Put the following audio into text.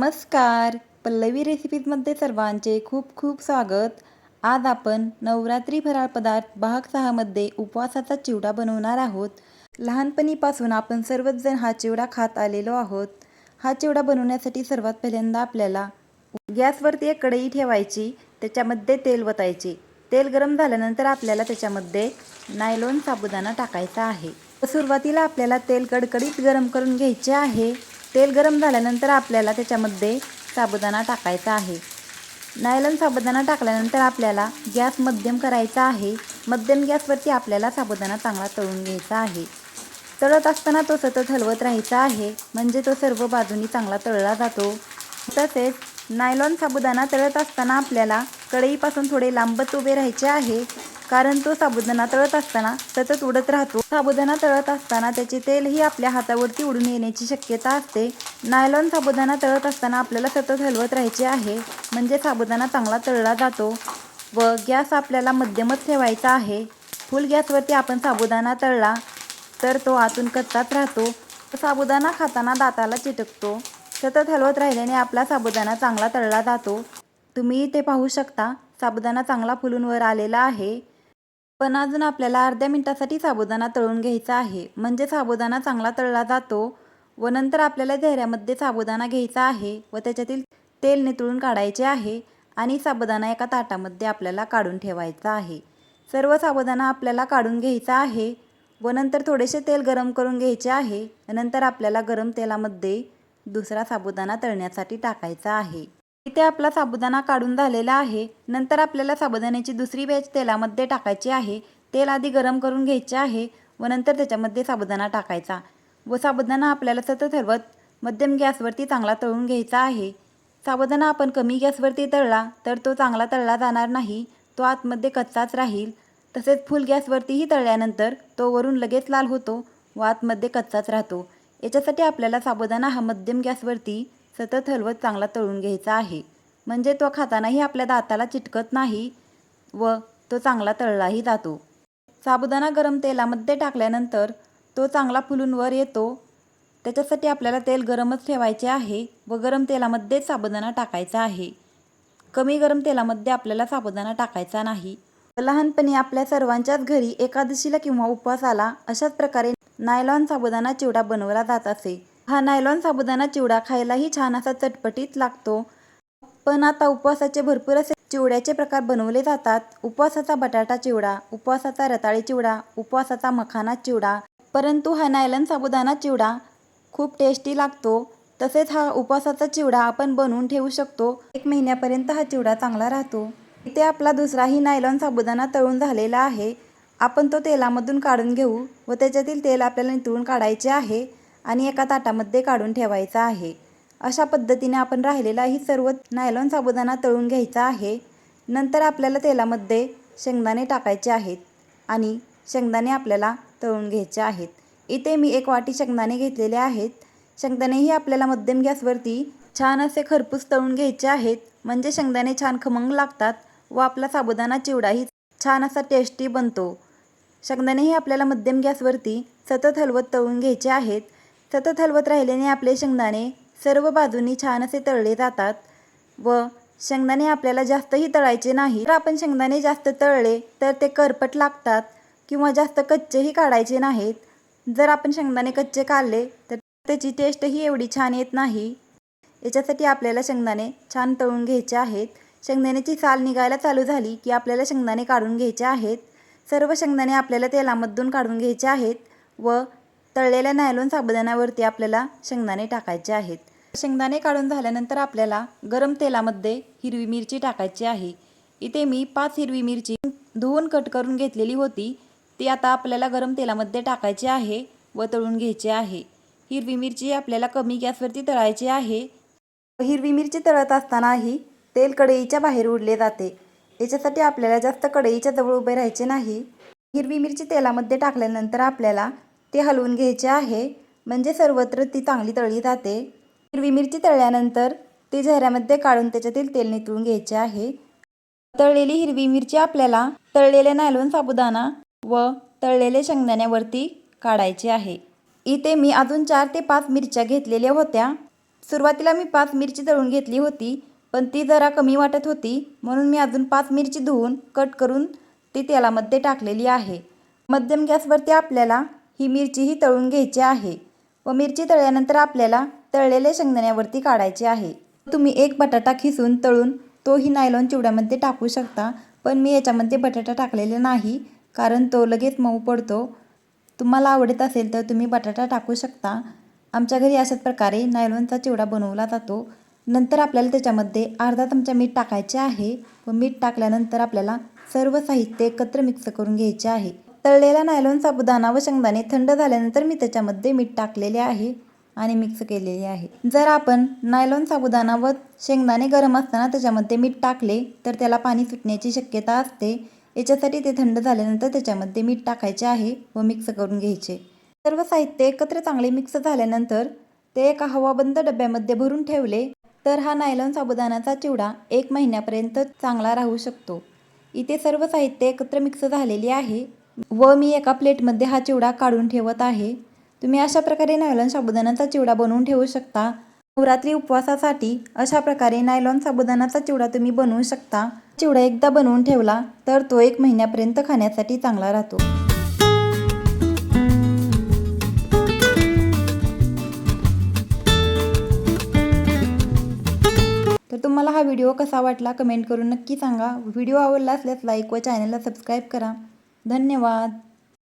नमस्कार. पल्लवी रेसिपीजमध्ये सर्वांचे खूप खूप स्वागत. आज आपण नवरात्री फराळ पदार्थ भाग सहामध्ये उपवासाचा चिवडा बनवणार आहोत. लहानपणीपासून आपण सर्वच जण हा चिवडा खात आलेलो आहोत. हा चिवडा बनवण्यासाठी सर्वात पहिल्यांदा आपल्याला गॅसवरती एक कढई ठेवायची त्याच्यामध्ये तेल वतायचे. तेल गरम झाल्यानंतर आपल्याला त्याच्यामध्ये नायलॉन साबुदाणा टाकायचा आहे. सुरुवातीला आपल्याला तेल कडकडीत गरम करून घ्यायचे आहे. तेल गरम झाल्यानंतर आपल्याला त्याच्यामध्ये साबुदाणा टाकायचा आहे. नायलॉन साबुदाणा टाकल्यानंतर आपल्याला गॅस मध्यम करायचा आहे. मध्यम गॅसवरती आपल्याला साबुदाणा चांगला तळून घ्यायचा आहे. तळत असताना तो सतत हलवत राहायचा आहे. म्हणजे तो सर्व बाजूनी चांगला तळला जातो. तसेच नायलॉन साबुदाणा तळत असताना आपल्याला कढईपासून थोडे लांबच उभे राहायचे आहे. कारण तो साबुदाणा तळत असताना सतत उडत राहतो. साबुदाणा तळत असताना त्याचे तेलही आपल्या हातावरती उडून येण्याची शक्यता असते. नायलॉन साबुदाणा तळत असताना आपल्याला सतत हलवत राहायचे आहे. म्हणजे साबुदाणा चांगला तळला जातो व गॅस आपल्याला मध्यमच ठेवायचा आहे. फुल गॅसवरती आपण साबुदाणा तळला तर तो आतून कच्चाच राहतो. साबुदाणा खाताना दाताला चिटकतो. सतत हलवत राहिल्याने आपला साबुदाणा चांगला तळला जातो. तुम्ही इथे पाहू शकता. साबुदाणा चांगला फुलून वर आलेला आहे. पण अजून आपल्याला अर्ध्या मिनिटासाठी साबुदाणा तळून घ्यायचा आहे. म्हणजे साबुदाणा चांगला तळला जातो व नंतर आपल्याला चेहऱ्यामध्ये साबुदाणा घ्यायचा आहे व त्याच्यातील तेल नितळून काढायचे आहे आणि साबुदाणा एका ताटामध्ये आपल्याला काढून ठेवायचा आहे. सर्व साबुदाणा आपल्याला काढून घ्यायचा आहे व नंतर थोडेसे तेल गरम करून घ्यायचे आहे. नंतर आपल्याला गरम तेलामध्ये दुसरा साबुदाणा तळण्यासाठी टाकायचा आहे. इथे आपला साबुदाणा काढून झालेला आहे. नंतर आपल्याला साबुदाण्याची दुसरी बॅच तेलामध्ये टाकायची आहे. तेल आधी गरम करून घ्यायचे आहे व नंतर त्याच्यामध्ये साबुदाणा टाकायचा. व साबुदाणा आपल्याला सतत हलवत मध्यम गॅसवरती चांगला तळून घ्यायचा आहे. साबुदाणा आपण कमी गॅसवरती तळला तर तो चांगला तळला जाणार नाही. तो आतमध्ये कच्चाच राहील. तसेच फुल गॅसवरतीही तळल्यानंतर तो वरून लगेच लाल होतो व आतमध्ये कच्चाच राहतो. याच्यासाठी आपल्याला साबुदाणा हा मध्यम गॅसवरती सतत हलवत चांगला तळून घ्यायचा आहे. म्हणजे तो खातानाही आपल्या दाताला चिटकत नाही व तो चांगला तळलाही जातो. साबुदाणा गरम तेलामध्ये टाकल्यानंतर तो चांगला फुलून वर येतो. त्याच्यासाठी आपल्याला तेल गरमच ठेवायचे आहे व गरम तेलामध्येच साबुदाणा टाकायचा आहे. कमी गरम तेलामध्ये आपल्याला साबुदाणा टाकायचा नाही. लहानपणी आपल्या सर्वांच्याच घरी एकादशीला किंवा उपवासाला अशाच प्रकारे नायलॉन साबुदाणा चिवडा बनवला जात असे. हा नायलॉन साबुदाणा चिवडा खायलाही छान असा चटपटीत लागतो. पण आता उपवासाचे भरपूर असे चिवड्याचे प्रकार बनवले जातात. उपवासाचा बटाटा चिवडा उपवासाचा रताळी चिवडा उपवासाचा मखाना चिवडा. परंतु हा नायलॉन साबुदाणा चिवडा खूप टेस्टी लागतो. तसेच हा उपवासाचा चिवडा आपण बनवून ठेवू शकतो. एक महिन्यापर्यंत हा चिवडा चांगला राहतो. इथे आपला दुसराही नायलॉन साबुदाणा तळून झालेला आहे. आपण तो तेलामधून काढून घेऊ व त्याच्यातील तेल आपल्याला नितळून काढायचे आहे. आणि एका ताटामध्ये काढून ठेवायचा आहे. अशा पद्धतीने आपण राहिलेलाही सर्व नायलॉन साबुदाणा तळून घ्यायचा आहे. नंतर आपल्याला तेलामध्ये शेंगदाणे टाकायचे आहेत आणि शेंगदाणे आपल्याला तळून घ्यायचे आहेत. इथे मी एक वाटी शेंगदाणे घेतलेले आहेत. शेंगदाणेही आपल्याला मध्यम गॅसवरती छान असे खरपूस तळून घ्यायचे आहेत. म्हणजे शेंगदाणे छान खमंग लागतात व आपला साबुदाणा चिवडाही छान असा टेस्टी बनतो. शेंगदाणेही आपल्याला मध्यम गॅसवरती सतत हलवत तळून घ्यायचे आहेत. सतत हलवत राहिल्याने आपले शेंगदाणे सर्व बाजूंनी छान असे तळले जातात व शेंगदाणे आपल्याला जास्तही तळायचे नाही. जर आपण शेंगदाणे जास्त तळले तर ते करपट लागतात किंवा जास्त कच्चेही काढायचे नाहीत. जर आपण शेंगदाणे कच्चे काढले तर त्याची टेस्टही एवढी छान येत नाही. याच्यासाठी आपल्याला शेंगदाणे छान तळून घ्यायचे आहेत. शेंगदाण्याची साल निघायला चालू झाली की आपल्याला शेंगदाणे काढून घ्यायचे आहेत. सर्व शेंगदाणे आपल्याला तेलामधून काढून घ्यायचे आहेत व तळलेल्या नायलॉन साबुदाण्यावरती आपल्याला शेंगदाणे टाकायचे आहेत. शेंगदाणे काढून झाल्यानंतर आपल्याला गरम तेलामध्ये हिरवी मिरची टाकायची आहे. इथे मी पाच हिरवी मिरची धुवून कट करून घेतलेली होती. ती आता आपल्याला गरम तेलामध्ये टाकायची आहे व तळून घ्यायची आहे. हिरवी मिरची आपल्याला कमी गॅसवरती तळायची आहे. हिरवी मिरची तळत असतानाही तेल कढईच्या बाहेर उडले जाते. याच्यासाठी आपल्याला जास्त कढईच्या जवळ उभे राहायचे नाही. हिरवी मिरची तेलामध्ये टाकल्यानंतर आपल्याला ते हलवून घ्यायचे आहे. म्हणजे सर्वत्र ती चांगली तळली जाते. हिरवी मिरची तळल्यानंतर ती झऱ्यामध्ये काढून त्याच्यातील तेल नितळून घ्यायचे आहे. तळलेली हिरवी मिरची आपल्याला तळलेले नायलोन साबुदाणा व तळलेले शेंगदाण्यावरती काढायचे आहे. इथे मी अजून चार ते पाच मिरच्या घेतलेल्या होत्या. सुरुवातीला मी पाच मिरची तळून घेतली होती पण ती जरा कमी वाटत होती म्हणून मी अजून पाच मिरची धुवून कट करून ती तेलामध्ये टाकलेली आहे. मध्यम गॅसवरती आपल्याला ही मिरचीही तळून घ्यायची आहे व मिरची तळल्यानंतर आपल्याला तळलेल्या शेंगदाण्यावरती काढायचे आहे. तुम्ही एक बटाटा खिसून तळून तोही नायलॉन चिवड्यामध्ये टाकू शकता पण मी याच्यामध्ये बटाटा टाकलेला नाही कारण तो लगेच मऊ पडतो. तुम्हाला आवडत असेल तर तुम्ही बटाटा टाकू शकता. आमच्या घरी अशाच प्रकारे नायलॉनचा चिवडा बनवला जातो. नंतर आपल्याला त्याच्यामध्ये अर्धा चमचा मीठ टाकायचे आहे व मीठ टाकल्यानंतर आपल्याला सर्व साहित्य एकत्र मिक्स करून घ्यायचे आहे. तळलेला नायलॉन साबुदाणा व शेंगदाणे थंड झाल्यानंतर मी त्याच्यामध्ये मीठ टाकलेले आहे आणि मिक्स केलेले आहे. जर आपण नायलॉन साबुदाणा व शेंगदाणे गरम असताना त्याच्यामध्ये मीठ टाकले तर त्याला पाणी सुटण्याची शक्यता असते. याच्यासाठी ते थंड झाल्यानंतर त्याच्यामध्ये मीठ टाकायचे आहे व मिक्स करून घ्यायचे. सर्व साहित्य एकत्र चांगले मिक्स झाल्यानंतर ते एका हवाबंद डब्यामध्ये भरून ठेवले तर हा नायलॉन साबुदानाचा चिवडा एक महिन्यापर्यंत चांगला राहू शकतो. इथे सर्व साहित्य एकत्र मिक्स झालेली आहे. व मी एका प्लेटमध्ये हा चिवडा काढून ठेवत आहे. तुम्ही अशा प्रकारे नायलॉन साबुदाण्याचा चिवडा बनवून ठेवू शकता. नवरात्री उपवासासाठी अशा प्रकारे नायलॉन साबुदाण्याचा चिवडा तुम्ही बनवू शकता. चिवडा एकदा बनवून ठेवला तर तो एक महिन्यापर्यंत खाण्यासाठी चांगला राहतो. तर तुम्हाला हा व्हिडिओ कसा वाटला कमेंट करून नक्की सांगा. व्हिडिओ आवडला असल्यास लाईक व चॅनलला सबस्क्राईब करा. धन्यवाद.